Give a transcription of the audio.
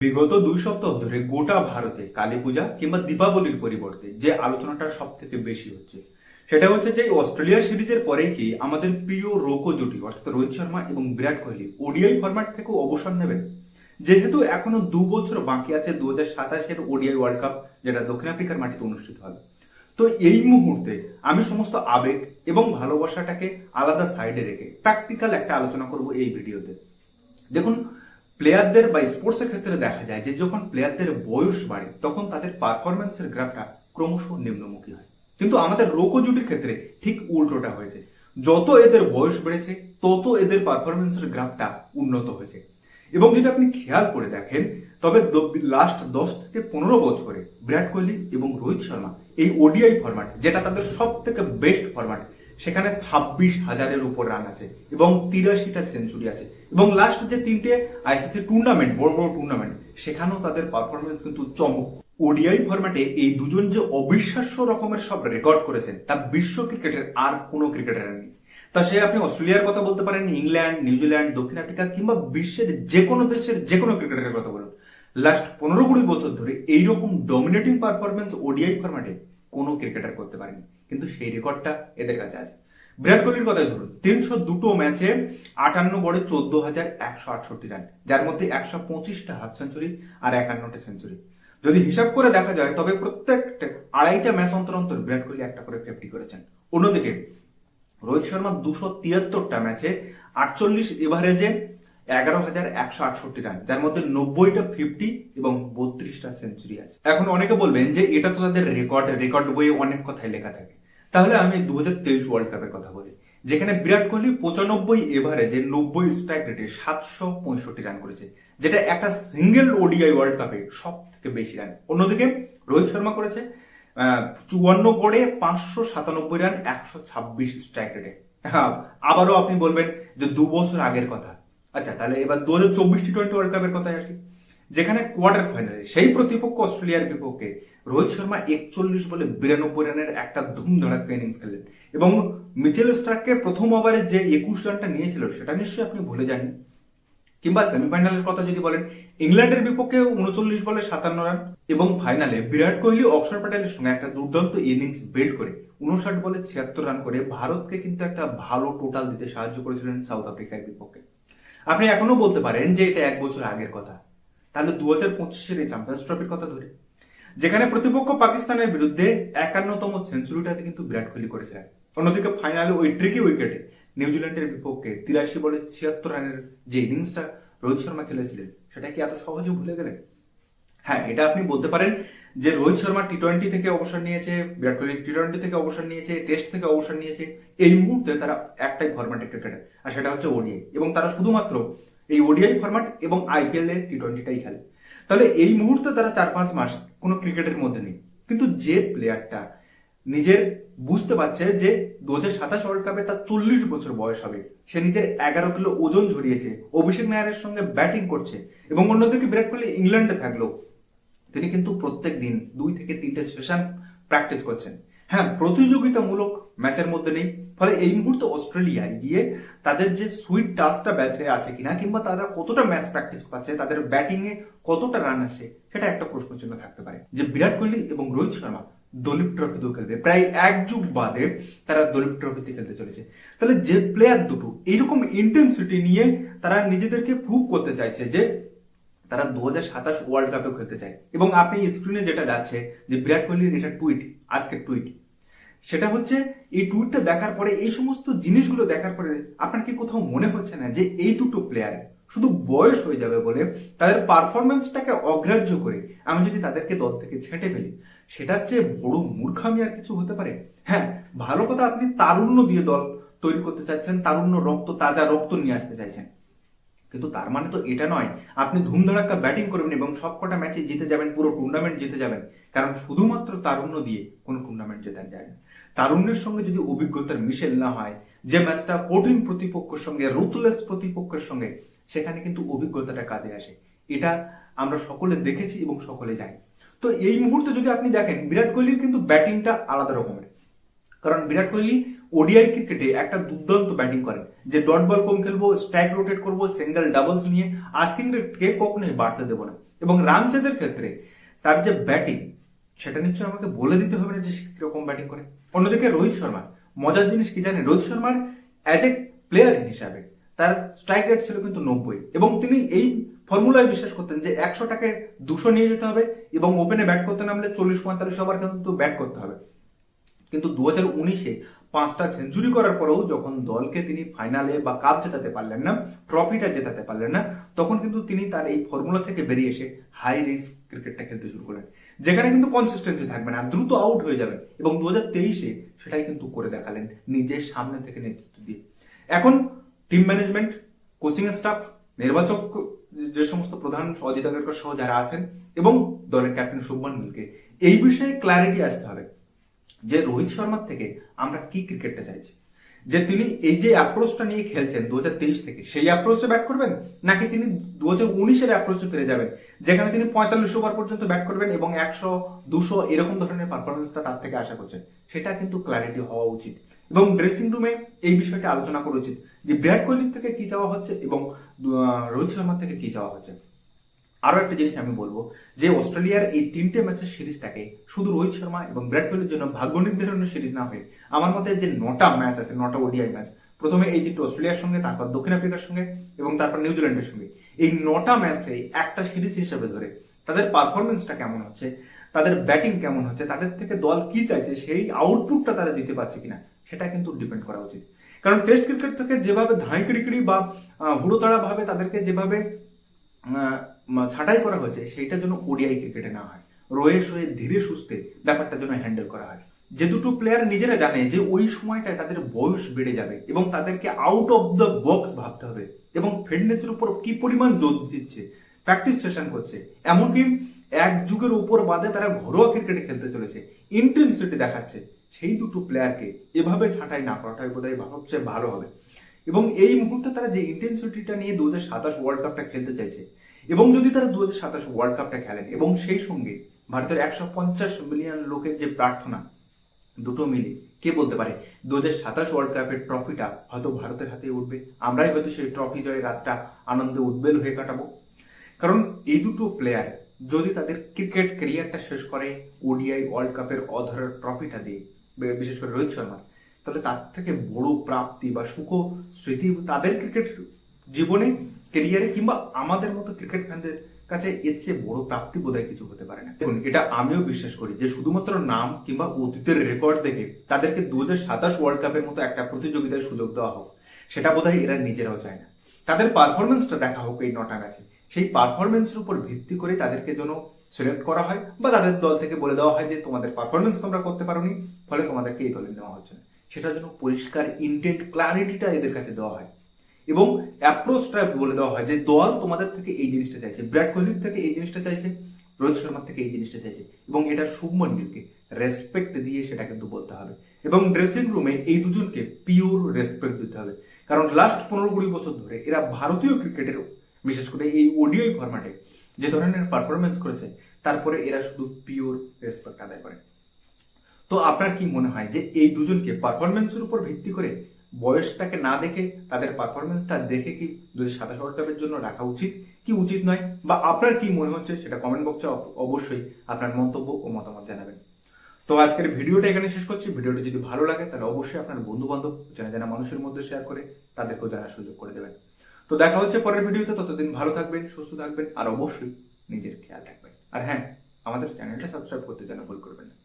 বিগত দুই সপ্তাহ ধরে গোটা ভারতে কালী পূজা কিংবা দীপাবলির পরিবর্তে যে আলোচনাটা সব থেকে বেশি হচ্ছে, সেটা হচ্ছে যে অস্ট্রেলিয়া সিরিজের পরে কি আমাদের প্রিয় রোকো জুটি, অর্থাৎ রোহিত শর্মা এবং বিরাট কোহলি, ওডিআই ফরম্যাট থেকে অবসর নেবেন। যেহেতু এখনও দু বছর বাকি আছে দু হাজার সাতাশের ওডিআই ওয়ার্ল্ড কাপ যেটা দক্ষিণ আফ্রিকার মাটিতে অনুষ্ঠিত হবে। তো এই মুহূর্তে আমি সমস্ত আবেগ এবং ভালোবাসাটাকে আলাদা সাইডে রেখে প্র্যাকটিক্যাল একটা আলোচনা করব এই ভিডিওতে। দেখুন প্লেয়ারদের বা স্পোর্টসের ক্ষেত্রে দেখা যায় যে যখন প্লেয়ারদের বয়স বাড়ে, তখন তাদের পারফরমেন্সের গ্রাফটা ক্রমশ নিম্নমুখী হয়। কিন্তু আমাদের রোকো জুটির ক্ষেত্রে ঠিক উল্টোটা হয়েছে। যত এদের বয়স বেড়েছে, তত এদের পারফরমেন্সের গ্রাফটা উন্নত হয়েছে। এবং যদি আপনি খেয়াল করে দেখেন, তবে লাস্ট দশ থেকে পনেরো বছরে বিরাট কোহলি এবং রোহিত শর্মা এই ওডিআই ফরম্যাট যেটা তাদের সব থেকে বেস্ট ফরম্যাট সেখানে ছাব্বিশ হাজারের উপর রান আছে এবং তিরাশিটা সেঞ্চুরি আছে। এবং লাস্ট যে তিনটে আইসিসি টুর্নামেন্ট বড় বড় টুর্নামেন্ট সেখানেও তাদের পারফরমেন্স কিন্তু চমক। ওডিআই ফরম্যাটে এই দুজন যে অবিশ্বাস্য রকমের সব রেকর্ড করেছেন, তা বিশ্ব ক্রিকেটের আর কোনো ক্রিকেটার নেই। তা সে আপনি অস্ট্রেলিয়ার কথা বলতে পারেন, ইংল্যান্ড, নিউজিল্যান্ড, দক্ষিণ আফ্রিকা কিংবা বিশ্বের যে কোনো দেশের যে কোনো ক্রিকেটারের কথা বলুন। লাস্ট পনেরো কুড়ি বছর ধরে এইরকম ডমিনেটিং পারফরমেন্স ওডিআই ফরম্যাটে কোনো ক্রিকেটার করতে পারেনি। কিন্তু সেই রেকর্ডটা এদের কাছে আছে। বিরাট কোহলির কথাই ধরুন, তিনশো দুটো ম্যাচে আটান্ন বড়ে চোদ্দ হাজার একশো আটষট্টি রান যার মধ্যে একশো পঁচিশটা হাফ সেঞ্চুরি আর একান্নটা সেঞ্চুরি যদি হিসাব করে দেখা যায়, তবে প্রত্যেকটা আড়াইটা ম্যাচ অন্তর অন্তর বিরাট কোহলি একটা করে ফিফটি করেছেন। অন্যদিকে, রোহিত শর্মা দুশো তিয়াত্তরটা ম্যাচে আটচল্লিশ এভারেজে এগারো হাজার একশো আটষট্টি রান, যার মধ্যে নব্বইটা ফিফটি এবং বত্রিশটা সেঞ্চুরি আছে। এখন অনেকে বলবেন যে এটা তো তাদের রেকর্ড রেকর্ড বইয়ে অনেক কথাই লেখা থাকে। তাহলে আমি দু হাজার তেইশ ওয়ার্ল্ড কাপের কথা বলি, যেখানে বিরাট কোহলি পঁচানব্বই এভারেজে নব্বই স্ট্রাইক রেটে সাতশো পঁয়ষট্টি রান করেছে, যেটা একটা সিঙ্গেল ওডিআই ওয়ার্ল্ড কাপে সব থেকে বেশি রান অন্যদিকে রোহিত শর্মা করেছে চুয়ান্ন করে পাঁচশো সাতানব্বই রান একশো ছাব্বিশ স্ট্রাইক রেটে আবারও আপনি বলবেন যে দু বছর আগের কথা আচ্টা তাহলে এবার দু হাজার চব্বিশ টি টোয়েন্টি ওয়ার্ল্ড কাপের কথায় আসি। যেখানে কোয়ার্টার ফাইনালে, সেই প্রতিপক্ষ অস্ট্রেলিয়ার বিপক্ষে রোহিত শর্মা একচল্লিশ বলে বিরানব্বই রানের একটা ধুমধড়াক্কা ইনিংস খেলেন। এবং মিচেল স্টার্ককে প্রথম ওভারে যে একুশ রানটা নিয়েছিল, সেটা নিশ্চয়ই আপনি ভুলে যাননি। কিংবা সেমিফাইনালের কথা যদি বলেন, ইংল্যান্ডের বিপক্ষে উনচল্লিশ বলে সাতান্ন রান এবং ফাইনালে বিরাট কোহলি অক্ষর প্যাটেলের সঙ্গে একটা দুর্দান্ত ইনিংস বিল্ড করে উনষাট বলে ছিয়াত্তর রান করে ভারতকে কিন্তু একটা ভালো টোটাল দিতে সাহায্য করেছিলেন সাউথ আফ্রিকার বিপক্ষে। আপনি এখনও বলতে পারেন যে এটা এক বছর আগের কথা। তাহলে দু হাজার পঁচিশের এই চ্যাম্পিয়ন্স ট্রফির কথা ধরে। যেখানে প্রতিপক্ষ পাকিস্তানের বিরুদ্ধে একান্নতম সেঞ্চুরিটাতে কিন্তু বিরাট কোহলি করেছিলেন অন্যদিকে ফাইনালে ওই ট্রিকি উইকেটে নিউজিল্যান্ডের বিপক্ষে তিরাশি বলে ছিয়াত্তর রানের যে ইনিংসটা রোহিত শর্মা খেলেছিলেন, সেটা কি এত সহজে ভুলে গেলেন? হ্যাঁ এটা আপনি বলতে পারেন যে রোহিত শর্মা টি টোয়েন্টি থেকে অবসর নিয়েছে, বিরাট কোহলি টি টোয়েন্টি থেকে অবসর নিয়েছে টেস্ট থেকে অবসর নিয়েছে, এই মুহূর্তে তারা একটাই ফরম্যাটের ক্রিকেটার আর সেটা হচ্ছে ওডিআই এবং তারা শুধুমাত্র এই ওডিআই ফরম্যাট এবং আইপিএল এর টি টোয়েন্টিটাই খেলে। তাহলে এই মুহূর্তে তারা চার পাঁচ মাস কোনো ক্রিকেটের মধ্যে নেই। কিন্তু যে প্লেয়ারটা নিজের বুঝতে পারছে যে দু হাজার সাতাশ ওয়ার্ল্ড কাপে তার চল্লিশ বছর বয়স হবে, সে নিজের এগারো কিলো ওজন ঝরিয়েছে, অভিষেক নায়ারের সঙ্গে ব্যাটিং করছে এবং অন্যদিকে বিরাট কোহলি ইংল্যান্ডে থাকল। তিনি কিন্তু প্রত্যেক দিন দুই থেকে তিনটে সেশন প্র্যাকটিস করছেন। হ্যাঁ প্রতিযোগিতামূলক ম্যাচের মধ্যে নেই। ফলে এই মুহূর্তে অস্ট্রেলিয়ায় গিয়ে তাদের যে সুইট টাচটা ব্যাটে আছে কিনা কিংবা তারা কতটা ম্যাচ প্র্যাকটিস পাচ্ছে তাদের ব্যাটিং এ কতটা রান আসে, সেটা একটা প্রশ্ন চিহ্ন থাকতে পারে। যে বিরাট কোহলি এবং রোহিত শর্মা দলীপ ট্রফিতেও খেলবে। প্রায় এক যুগ বাদে তারা দলীপ ট্রফিতে খেলতে চলেছে। তাহলে যে প্লেয়ার দুটো, এইরকম ইন্টেন্সিটি নিয়ে তারা নিজেদেরকে প্রুভ করতে চাইছে যে তারা দু হাজার সাতাশ ওয়ার্ল্ড কাপেও খেলতে চায়। এবং আপনি স্ক্রিনে যেটা যাচ্ছে যে বিরাট কোহলির এটা টুইট আজকের টুইট সেটা হচ্ছে এই টুইটটা দেখার পরে, এই সমস্ত জিনিসগুলো দেখার পরে আপনার কি কোথাও মনে হচ্ছে না যে এই দুটো প্লেয়ার শুধু বয়স হয়ে যাবে বলে তাদের পারফরমেন্সটাকে অগ্রাহ্য করে আমি যদি তাদেরকে দল থেকে ছেঁটে ফেলি, সেটার চেয়ে বড় মূর্খামি আর কিছু হতে পারে? হ্যাঁ ভালো কথা আপনি তারুণ্য দিয়ে দল তৈরি করতে চাইছেন, তারুণ্য রক্ত, তাজা রক্ত নিয়ে আসতে চাইছেন। কিন্তু তার মানে তো এটা নয়, আপনি ধুমধাড়াক্কা ব্যাটিং করবেন এবং সবকটা ম্যাচে জিতে যাবেন, পুরো টুর্নামেন্ট জিতে যাবেন। কারণ শুধুমাত্র তারুণ্য দিয়ে কোনো টুর্নামেন্ট জেতা যায় না। তারুণ্যের সঙ্গে যদি অভিজ্ঞতার মিশেল না হয়, যে ম্যাচটা কঠিন প্রতিপক্ষের সঙ্গে রুথলেস প্রতিপক্ষের সঙ্গে, সেখানে কিন্তু অভিজ্ঞতাটা কাজে আসে। এটা আমরা সকলে দেখেছি এবং সকলে জানি। তো এই মুহূর্তে যদি আপনি দেখেন, বিরাট কোহলির কিন্তু ব্যাটিংটা আলাদা রকমের। কারণ বিরাট কোহলি ওডিআই ক্রিকেটে একটা দুর্দান্ত ব্যাটিং করেন। যে ডট বল কম খেলব স্ট্যাক রোটেট করব, সিঙ্গেল ডাবলস নিয়ে আস্কিং রেটকে কখনোই বাড়তে দেবো না। এবং রান চেজের ক্ষেত্রে তার যে ব্যাটিং, সেটা নিশ্চয়ই আমাকে বলে দিতে হবে না যে সে কীরকম ব্যাটিং করে। অন্যদিকে রোহিত শর্মা মজার জিনিস কি জানে রোহিত শর্মার অ্যাজ এ প্লেয়ার হিসাবে তার স্ট্রাইক রেট ছিল কিন্তু নব্বই। এবং তিনি এই ফর্মুলায় বিশ্বাস করতেন যে একশো একশোটাকে দুশো নিয়ে যেতে হবে এবং ওপেনে ব্যাট করতে নামলে চল্লিশ পঁয়তাল্লিশ ওভার কিন্তু ব্যাট করতে হবে। কিন্তু দু হাজার উনিশে পাঁচটা সেঞ্চুরি করার পরেও যখন দলকে তিনি ফাইনালে বা কাপ জেতাতে পারলেন না, ট্রফিটা জেতাতে পারলেন না, তখন কিন্তু তিনি তার এই ফর্মুলা থেকে বেরিয়ে এসে হাই রিস্ক ক্রিকেটটা খেলতে শুরু করলেন। যেখানে কিন্তু কনসিস্টেন্সি থাকবে না দ্রুত আউট হয়ে যাবে। এবং দু হাজার তেইশে সেটাই কিন্তু করে দেখালেন নিজের সামনে থেকে নেতৃত্ব দিয়ে। এখন টিম ম্যানেজমেন্ট কোচিং স্টাফ নির্বাচক, যে সমস্ত প্রধান অজিতাগরকর সহ যারা আছেন এবং দলের ক্যাপ্টেন শুভমান গিলকে এই বিষয়ে ক্ল্যারিটি আসতে হবে। যে রোহিত শর্মার থেকে আমরা কি ক্রিকেটটা চাইছি? যে তিনি এই যে অ্যাপ্রোচটা নিয়ে খেলছেন দু হাজার তেইশ থেকে, সেই অ্যাপ্রোচে ব্যাট করবেন? নাকি তিনি দু হাজার উনিশের অ্যাপ্রোচে ফিরে যাবেন, যেখানে তিনি পঁয়তাল্লিশ ওভার পর্যন্ত ব্যাট করবেন এবং একশো, দুশো এরকম ধরনের পারফরমেন্সটা তার থেকে আশা করছেন? সেটা কিন্তু ক্ল্যারিটি হওয়া উচিত। এবং ড্রেসিং রুমে এই বিষয়টা আলোচনা করা উচিত যে বিরাট কোহলির থেকে কি চাওয়া হচ্ছে এবং রোহিত শর্মার থেকে কি চাওয়া হচ্ছে? আরও একটা জিনিস আমি বলব, যে অস্ট্রেলিয়ার এই তিনটে ম্যাচের সিরিজটাকে শুধু রোহিত শর্মা এবং বিরাট কোহলির জন্য ভাগ্য নির্ধারণের সিরিজ না হয়ে আমার মতে যে নটা ম্যাচ আছে, নটা ওডিআই ম্যাচ, প্রথমে এই তিনটে অস্ট্রেলিয়ার সঙ্গে, তারপর দক্ষিণ আফ্রিকার সঙ্গে এবং তারপর নিউজিল্যান্ডের সঙ্গে। এই নটা ম্যাচে একটা সিরিজ হিসেবে ধরে তাদের পারফরমেন্সটা কেমন হচ্ছে, তাদের ব্যাটিং কেমন হচ্ছে, তাদের থেকে দল কি চাইছে, সেই আউটপুটটা তারা দিতে পারছে কিনা, সেটা কিন্তু ডিপেন্ড করা উচিত। কারণ টেস্ট ক্রিকেট থেকে যেভাবে ধাঁই ক্রিকেটি বা হুড়োতাড়া ভাবে তাদেরকে যেভাবে ছাঁটাই করা হয়েছে সেইটা যেন ওডিআই ক্রিকেটে না হয়। রয়ে সয়ে ধীরে সুস্থে ব্যাপারটা যেন হ্যান্ডেল করা হয়। যে দুটো প্লেয়ার নিজেরা জানে যে ওই সময়টায় তাদের বয়স বেড়ে যাবে এবং তাদেরকে আউট অফ দ্য বক্স ভাবতে হবে এবং ফিটনেসের উপর কি পরিমাণ জোর দিচ্ছে প্র্যাকটিস সেশন করছে। এমনকি এক যুগের উপর বাদে তারা ঘরোয়া ক্রিকেটে খেলতে চলেছে। ইন্টেন্সিটি দেখাচ্ছে সেই দুটো প্লেয়ারকে এভাবে ছাঁটাই না করাটাই বোধহয় সবচেয়ে ভালো হবে। এবং এই মুহূর্তে তারা যে ইন্টেন্সিটিটা নিয়ে দু হাজার সাতাশ ওয়ার্ল্ড কাপটা খেলতে চাইছে এবং যদি তারা দু হাজার সাতাশ ওয়ার্ল্ড কাপটা খেলেন, এবং সেই সঙ্গে ভারতের একশো পঞ্চাশ মিলিয়ন লোকের যে প্রার্থনা, দুটো মিলে কে বলতে পারে? দু হাজার সাতাশ ওয়ার্ল্ড কাপের ট্রফিটা হয়তো ভারতের হাতে উঠবে। আমরাই হয়তো সেই ট্রফি জয়ের রাতটা আনন্দে উদ্বেল হয়ে কাটাবো। কারণ এই দুটো প্লেয়ার যদি তাদের ক্রিকেট ক্যারিয়ারটা শেষ করে ওডিআই ওয়ার্ল্ড কাপের অধরার ট্রফিটা দিয়ে বিশেষ করে রোহিত শর্মা, তাহলে তার থেকে বড় প্রাপ্তি বা সুখ স্মৃতি তাদের ক্রিকেট জীবনে কেরিয়ারে কিংবা আমাদের মতো ক্রিকেট ফ্যানদের কাছে এর চেয়ে বড় প্রাপ্তি বোধহয় কিছু হতে পারে না। দেখুন, এটা আমিও বিশ্বাস করি যে শুধুমাত্র নাম কিংবা অতীতের রেকর্ড দেখে তাদেরকে দু সাতাশ ওয়ার্ল্ড কাপের মতো একটা প্রতিযোগিতায় সুযোগ দেওয়া হোক, সেটা বোধহয় এরা নিজেরাও চায় না। তাদের পারফরমেন্সটা দেখা হোক এই নটা ম্যাচে। সেই পারফরমেন্সের উপর ভিত্তি করে তাদেরকে যেন সিলেক্ট করা হয় বা তাদের দল থেকে বলে দেওয়া হয় যে, তোমাদের পারফরমেন্স তোমরা করতে পারোনি, ফলে তোমাদেরকে এই দলে নেওয়া হচ্ছে না। সেটার জন্য পরিষ্কার ইন্টেন্ট ক্লারিটিটা এদের কাছে দেওয়া হয়। এবং অ্যাপ্রোচটা বলে দেওয়া হয় যে দল তোমাদের থেকে এই জিনিসটা চাইছে। বিরাট কোহলির থেকে এই জিনিসটা চাইছে, রোহিত শর্মার থেকে এই জিনিসটা চাইছে এবং এটা শুভমন গিলকে রেসপেক্ট দিয়ে সেটা কিন্তু বলতে হবে। এবং ড্রেসিং রুমে এই দুজনকে পিওর রেসপেক্ট দিতে হবে। কারণ লাস্ট পনেরো কুড়ি বছর ধরে এরা ভারতীয় ক্রিকেটের, বিশেষ করে এই ওডিআই ফরম্যাটে যে ধরনের পারফরমেন্স করেছে, তারপরে এরা শুধু পিওর রেসপেক্ট আদায় করে। তো আপনার কি মনে হয় যে এই দুজনকে পারফরমেন্সের উপর ভিত্তি করে বয়সটাকে না দেখে, তাদের পারফরমেন্সটা দেখে কি দু হাজার সাতাশ ওয়ার্ল্ড কাপের জন্য রাখা উচিত? কি উচিত নয়? বা আপনার কি মনে হচ্ছে? সেটা কমেন্ট বক্সে অবশ্যই আপনার মন্তব্য ও মতামত জানাবেন। তো আজকের ভিডিওটা এখানে শেষ করছি। ভিডিওটা যদি ভালো লাগে, তাহলে অবশ্যই আপনার বন্ধু বান্ধব জানা জানা মানুষের মধ্যে শেয়ার করে, তাদেরকেও জানার সুযোগ করে দেবেন। তো দেখা হচ্ছে পরের ভিডিওতে। ততদিন ভালো থাকবেন, সুস্থ থাকবেন, আর অবশ্যই নিজের খেয়াল রাখবেন। আর হ্যাঁ আমাদের চ্যানেলটা সাবস্ক্রাইব করতে যেন ভুল করবেন না।